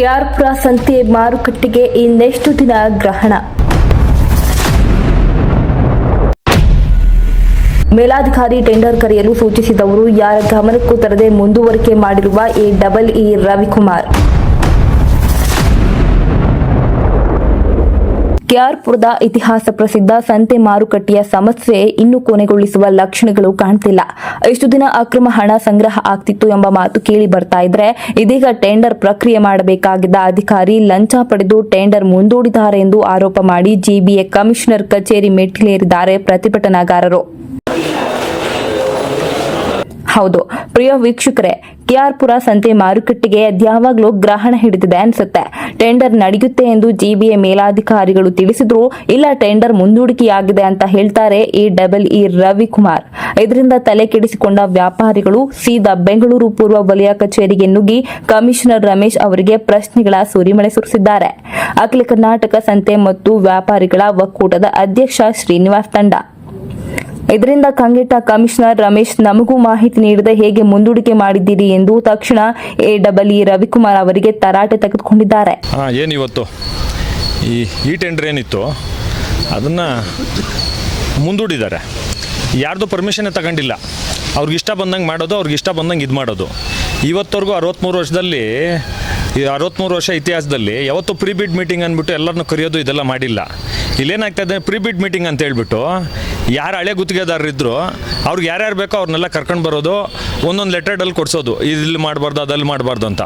ಕೆಆರ್ಪುರ ಸಂತೆ ಮಾರುಕಟ್ಟೆಗೆ ಇನ್ನೆಷ್ಟು ದಿನ ಗ್ರಹಣ? ಮೇಲಾಧಿಕಾರಿ ಟೆಂಡರ್ ಕರೆಯಲು ಸೂಚಿಸಿದವರು, ಯಾರ ಗಮನಕ್ಕೂ ತರದೆ ಮುಂದುವರಿಕೆ ಮಾಡಿರುವ ಎ ಡಬಲ್ ಇ ರವಿಕುಮಾರ್. ಕೆಆರ್ಪುರದ ಇತಿಹಾಸ ಪ್ರಸಿದ್ಧ ಸಂತೆ ಮಾರುಕಟ್ಟೆಯ ಸಮಸ್ಯೆ ಇನ್ನೂ ಕೊನೆಗೊಳಿಸುವ ಲಕ್ಷಣಗಳು ಕಾಣ್ತಿಲ್ಲ. ಇಷ್ಟು ದಿನ ಅಕ್ರಮ ಹಣ ಸಂಗ್ರಹ ಆಗ್ತಿತ್ತು ಎಂಬ ಮಾತು ಕೇಳಿ ಬರ್ತಾ ಇದ್ರೆ ಇದೀಗ ಟೆಂಡರ್ ಪ್ರಕ್ರಿಯೆ ಮಾಡಬೇಕಾಗಿದ್ದ ಅಧಿಕಾರಿ ಲಂಚ ಪಡೆದು ಟೆಂಡರ್ ಮುಂದೂಡಿದ್ದಾರೆ ಎಂದು ಆರೋಪ ಮಾಡಿ ಜಿಬಿಎ ಕಮಿಷನರ್ ಕಚೇರಿ ಮೆಟ್ಟಿಲೇರಿದ್ದಾರೆ ಪ್ರತಿಭಟನಾಗಾರರು. ಹೌದು. ಪ್ರಿಯ ವೀಕ್ಷಕರೇ ಪುರ ಸಂತೆ ಮಾರುಕಟ್ಟೆಗೆ ಅದ್ಯಾವಾಗ್ಲೂ ಗ್ರಹಣ ಹಿಡಿದಿದೆ ಅನ್ಸುತ್ತೆ. ಟೆಂಡರ್ ನಡೆಯುತ್ತೆ ಎಂದು ಜಿಬಿಎ ಮೇಲಾಧಿಕಾರಿಗಳು ತಿಳಿಸಿದ್ರು ಇಲ್ಲ, ಟೆಂಡರ್ ಮುಂದೂಡಿಕೆಯಾಗಿದೆ ಅಂತ ಹೇಳ್ತಾರೆ ಈ ಡಬಲ್ ಇ ರವಿಕುಮಾರ್. ಇದರಿಂದ ತಲೆ ಕೆಡಿಸಿಕೊಂಡ ವ್ಯಾಪಾರಿಗಳು ಸೀದಾ ಬೆಂಗಳೂರು ಪೂರ್ವ ವಲಯ ಕಚೇರಿಗೆ ನುಗ್ಗಿ ಕಮಿಷನರ್ ರಮೇಶ್ ಅವರಿಗೆ ಪ್ರಶ್ನೆಗಳ ಸುರಿಮಳೆ ಸುರಿಸಿದ್ದಾರೆ. ಅಖಿಲ ಕರ್ನಾಟಕ ಸಂತೆ ಮತ್ತು ವ್ಯಾಪಾರಿಗಳ ಒಕ್ಕೂಟದ ಅಧ್ಯಕ್ಷ ಶ್ರೀನಿವಾಸ್ ತಂಡ. ಇದರಿಂದ ಕಂಗೆಟ್ಟ ಕಮಿಷನರ್ ರಮೇಶ್, ನಮಗೂ ಮಾಹಿತಿ ನೀಡದೆ ಹೇಗೆ ಮುಂದೂಡಿಕೆ ಮಾಡಿದ್ದೀರಿ? ಎಂದು ತಕ್ಷಣ ಎ ಡಬಲ್ ಇ ರವಿಕುಮಾರ್ ಅವರಿಗೆ ತರಾಟೆ ತೆಗೆದುಕೊಂಡಿದ್ದಾರೆ. ಹಾಂ, ಏನು ಇವತ್ತು? ಈ ಈ ಟೆಂಡರ್ ಏನಿತ್ತು ಅದನ್ನು ಮುಂದೂಡಿದ್ದಾರೆ. ಯಾರ್ದು ಪರ್ಮಿಷನ್ನೇ ತಗೊಂಡಿಲ್ಲ. ಅವ್ರಿಗೆ ಇಷ್ಟ ಬಂದಂಗೆ ಮಾಡೋದು, ಅವ್ರಿಗೆ ಇಷ್ಟ ಬಂದಂಗೆ ಇದು ಮಾಡೋದು. ಇವತ್ತವರೆಗೂ ಅರವತ್ತ್ಮೂರು ವರ್ಷದಲ್ಲಿ, ಈ ಅರವತ್ತ್ಮೂರು ವರ್ಷ ಇತಿಹಾಸದಲ್ಲಿ ಯಾವತ್ತೂ ಪ್ರೀಬಿಡ್ ಮೀಟಿಂಗ್ ಅಂದ್ಬಿಟ್ಟು ಎಲ್ಲರನ್ನೂ ಕರೆಯೋದು ಇದೆಲ್ಲ ಮಾಡಿಲ್ಲ. ಇಲ್ಲೇನಾಗ್ತದೆ ಇದೆ? ಬಿಡ್ ಮೀಟಿಂಗ್ ಅಂತ ಹೇಳ್ಬಿಟ್ಟು ಯಾರು ಹಳೆ ಗುತ್ತಿಗೆದಾರರಿದ್ರು, ಅವ್ರಿಗೆ ಯಾರ್ಯಾರು ಬೇಕೋ ಅವ್ರನ್ನೆಲ್ಲ ಕರ್ಕೊಂಡು ಬರೋದು, ಒಂದೊಂದು ಲೆಟರ್ಡಲ್ಲಿ ಕೊಡಿಸೋದು. ಇಲ್ಲಿ ಮಾಡಬಾರ್ದು, ಅದಲ್ಲಿ ಮಾಡಬಾರ್ದು ಅಂತ.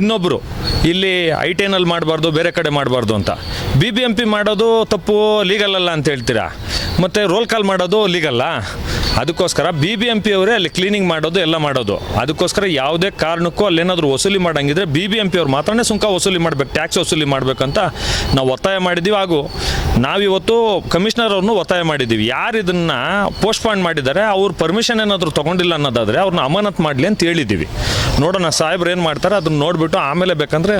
ಇನ್ನೊಬ್ಬರು ಇಲ್ಲಿ ಐ ಟೆನಲ್ಲಿ ಮಾಡಬಾರ್ದು, ಬೇರೆ ಕಡೆ ಮಾಡಬಾರ್ದು ಅಂತ. ಬಿ ಬಿ ಎಂ ಪಿ ಮಾಡೋದು ತಪ್ಪು ಲೀಗಲ್ ಅಲ್ಲ ಅಂತ ಹೇಳ್ತೀರಾ? ಮತ್ತು ರೋಲ್ ಕಾಲ್ ಮಾಡೋದು ಲೀಗಲ್ಲ ಅದಕ್ಕೋಸ್ಕರ ಬಿ ಬಿ ಎಂ ಪಿ ಅವರೇ ಅಲ್ಲಿ ಕ್ಲೀನಿಂಗ್ ಮಾಡೋದು ಎಲ್ಲ ಮಾಡೋದು. ಅದಕ್ಕೋಸ್ಕರ ಯಾವುದೇ ಕಾರಣಕ್ಕೂ ಅಲ್ಲೇನಾದರೂ ವಸೂಲಿ ಮಾಡಂಗಿದ್ರೆ ಬಿ ಬಿ ಎಂ ಪಿ ಅವ್ರು ಮಾತ್ರನೇ ಸುಂಕ ವಸೂಲಿ ಮಾಡಬೇಕು ಟ್ಯಾಕ್ಸ್ ವಸೂಲಿ ಮಾಡಬೇಕಂತ ನಾವು ಒತ್ತಾಯ ಮಾಡಿದ್ದೀವಿ. ಹಾಗೂ ನಾವಿವತ್ತು ಕಮಿಷನರ್ ಅವ್ರನ್ನೂ ಒತ್ತಾಯ ಮಾಡಿದ್ದೀವಿ. ಯಾರು ಇದನ್ನು ಪೋಸ್ಟ್ಪಾಂಡ್ ಮಾಡಿದ್ದಾರೆ, ಅವ್ರ ಪರ್ಮಿಷನ್ ಏನಾದರೂ ತೊಗೊಂಡಿಲ್ಲ ಅನ್ನೋದಾದರೆ ಅವ್ರನ್ನ ಅಮಾನತ್ ಮಾಡಲಿ ಅಂತ ಹೇಳಿದ್ದೀವಿ. ನೋಡೋಣ, ಸಾಹೇಬ್ರು ಏನು ಮಾಡ್ತಾರೆ ಅದನ್ನ ನೋಡಿಬಿಟ್ಟು ಆಮೇಲೆ ಬೇಕಂದರೆ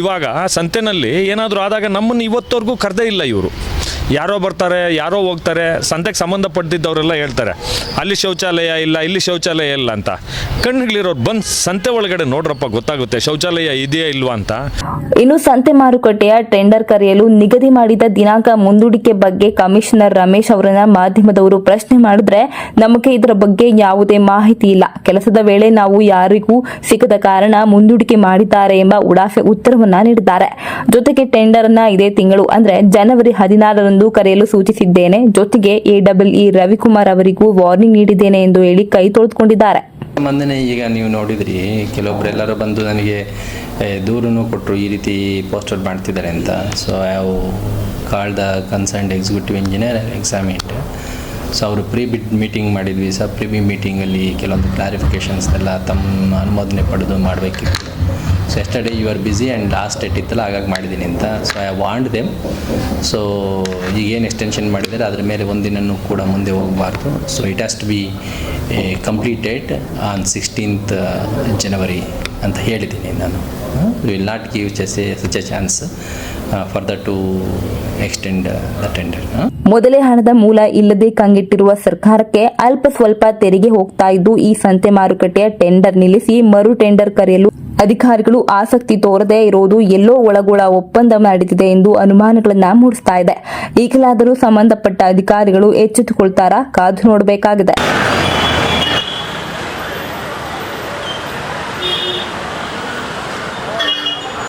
ಇವಾಗ ಸಂತೆನಲ್ಲಿ ಏನಾದರೂ ಆದಾಗ ನಮ್ಮನ್ನು ಇವತ್ತವರೆಗೂ ಕರೆದೇ ಇಲ್ಲ ಇವರು. ಯಾರೋ ಬರ್ತಾರೆ, ಯಾರೋ ಹೋಗ್ತಾರೆ, ಸಂತೆಗೆ ಸಂಬಂಧಪಟ್ಟಿದ್ದವರೆಲ್ಲ ಹೇಳ್ತಾರೆ, ಅಲ್ಲಿ ಶೌಚಾಲಯ ಇಲ್ಲ, ಇಲ್ಲಿ ಶೌಚಾಲಯ ಇಲ್ಲ ಅಂತ. ಕಣ್ಣುಗಳಿರೋರು ಬಂದು ಸಂತೆ ಒಳಗಡೆ ನೋಡ್ರಪ್ಪ, ಗೊತ್ತಾಗುತ್ತೆ, ಶೌಚಾಲಯ ಇದೆಯಾ ಇಲ್ವಾ ಅಂತ. ಇನ್ನು ಸಂತೆ ಮಾರುಕಟ್ಟೆಯ ಟೆಂಡರ್ ಕರೆಯಲು ನಿಗದಿ ಮಾಡಿದ ದಿನಾಂಕ ಮುಂದೂಡಿಕೆ ಬಗ್ಗೆ ಕಮಿಷನರ್ ರಮೇಶ್ ಅವರನ್ನ ಮಾಧ್ಯಮದವರು ಪ್ರಶ್ನೆ ಮಾಡಿದ್ರೆ ನಮಗೆ ಇದರ ಬಗ್ಗೆ ಯಾವುದೇ ಮಾಹಿತಿ ಇಲ್ಲ. ಕೆಲಸದ ವೇಳೆ ನಾವು ಯಾರಿಗೂ ಸಿಗದ ಕಾರಣ ಮುಂದೂಡಿಕೆ ಮಾಡಿದ್ದಾರೆ ಎಂಬ ಉಡಾಫೆ ಉತ್ತರವನ್ನ ನೀಡಿದ್ದಾರೆ. ಜೊತೆಗೆ ಟೆಂಡರ್ ಅನ್ನ ಇದೇ ತಿಂಗಳು ಅಂದ್ರೆ ಜನವರಿ ಹದಿನಾರರಂದು ಕರೆಯಲು ಸೂಚಿಸಿದ್ದೇನೆ. ಜೊತೆಗೆ ಎ ಇ ರವಿಕುಮಾರ್ ಅವರಿಗೂ ವಾರ್ನಿಂಗ್ ನೀಡಿದ್ದೇನೆ ಎಂದು ಹೇಳಿ ಕೈ ತೊಳೆದುಕೊಂಡಿದ್ದಾರೆ. ಮಂದನೆ ಈಗ ನೀವು ನೋಡಿದ್ರಿ ಕೆಲವೊಬ್ಬರೆಲ್ಲರೂ ಬಂದು ನನಗೆ ದೂರನೂ ಕೊಟ್ಟರು ಈ ರೀತಿ ಪೋಸ್ಟರ್ ಮಾಡ್ತಿದ್ದಾರೆ ಅಂತ. ಸೊ ಯಾವ call the concerned executive engineer ಎಕ್ಸಾಮಿಟ್ so ಅವರು ಪ್ರೀ ಬಿಡ್ ಮೀಟಿಂಗ್ ಮಾಡಿದ್ವಿ. ಸರ್ ಪ್ರೀ ಬಿ ಮೀಟಿಂಗಲ್ಲಿ ಕೆಲವೊಂದು ಕ್ಲಾರಿಫಿಕೇಷನ್ಸ್ ಎಲ್ಲ ತಮ್ಮ ಅನುಮೋದನೆ ಪಡೆದು ಮಾಡಬೇಕಿತ್ತು. So yesterday you are busy and last date ಇತ್ತಲ್ಲ ಹಾಗಾಗಿ ಮಾಡಿದ್ದೀನಿ ಅಂತ. So I want them so ಈಗೇನು ಎಕ್ಸ್ಟೆನ್ಷನ್ ಮಾಡಿದ್ದಾರೆ, ಅದ್ರ ಮೇಲೆ ಒಂದಿನೂ ಕೂಡ ಮುಂದೆ ಹೋಗಬಾರ್ದು. So it has to be completed on sixteenth January ಅಂತ ಹೇಳಿದ್ದೀನಿ ನಾನು. Will not give chess such a chance for the to extend the tender ಮೊದಲೇ ಹಣದ ಮೂಲ ಇಲ್ಲದೆ ಕಂಗೆಟ್ಟಿರುವ ಸರ್ಕಾರಕ್ಕೆ ಅಲ್ಪ ಸ್ವಲ್ಪ ತೆರಿಗೆ ಹೋಗ್ತಾ ಇದ್ದು, ಈ ಸಂತೆ ಮಾರುಕಟ್ಟೆಯ ಟೆಂಡರ್ ನಿಲ್ಲಿಸಿ ಮರು ಟೆಂಡರ್ ಕರೆಯಲು ಅಧಿಕಾರಿಗಳು ಆಸಕ್ತಿ ತೋರದೇ ಇರುವುದು ಎಲ್ಲೋ ಒಳಗೊಳ ಒಪ್ಪಂದ ನಡೆದಿದೆ ಎಂದು ಅನುಮಾನಗಳನ್ನ ಮೂಡಿಸ್ತಾ ಇದೆ. ಈಗಲಾದರೂ ಸಂಬಂಧಪಟ್ಟ ಅಧಿಕಾರಿಗಳು ಎಚ್ಚೆತ್ತುಕೊಳ್ತಾರಾ? ಕಾದು ನೋಡಬೇಕಾಗಿದೆ.